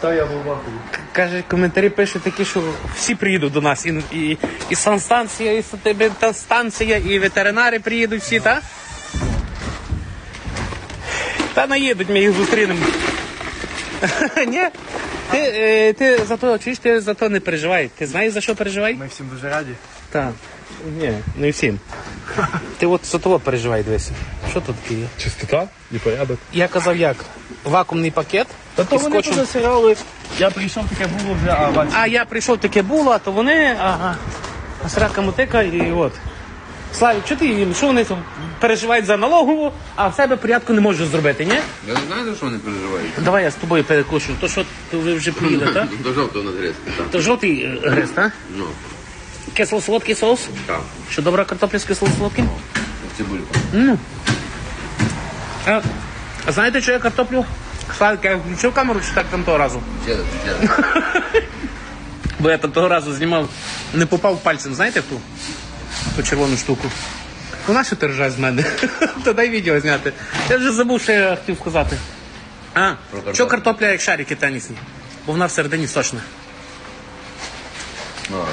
Та я був вахую. Каже, коментарі пише такі, що всі приїдуть до нас. І, і, і санстанція, і станція, і ветеринари приїдуть всі, так? Та наїдуть, ми їх зустрінемо. Ні? Ти, е, ти за то, чуєш, ти за то не переживай. Ти знаєш, за що переживай? Ми всім дуже раді. Так. Ні, не всім. Ти от за того переживай, дивися. Що тут таке є? Чистота і порядок. Я казав як? Вакуумний пакет. Та то вони скотчем. позасирали. Я прийшов, таке було вже, а бачиш. А я прийшов таке було, а то вони, ага. А срака мотика і от. Славік, що ти їм? Що вони там переживають за налогову, а в себе порядку не можуть зробити, ні? Я не знаю, за що вони переживають. Давай я з тобою перекушу. То що то ви вже приїли, так? До жовтого надрізки, так. То жовтий е, гриз, так? Ну, Кисло-солодкий соус? так. Що добра картопля з кисло-солодким? Цибулька. А, а знаєте, що я картоплю? Славік, я включив камеру чи так там того разу? Бо я там того разу знімав, не попав пальцем, знаєте, в ту, ту червону штуку. Вона що ти ржаєш з мене? То дай відео зняти. Я вже забув, що я хотів сказати. А, що картопля як шарики тенісні? Бо вона всередині сочна. Ну,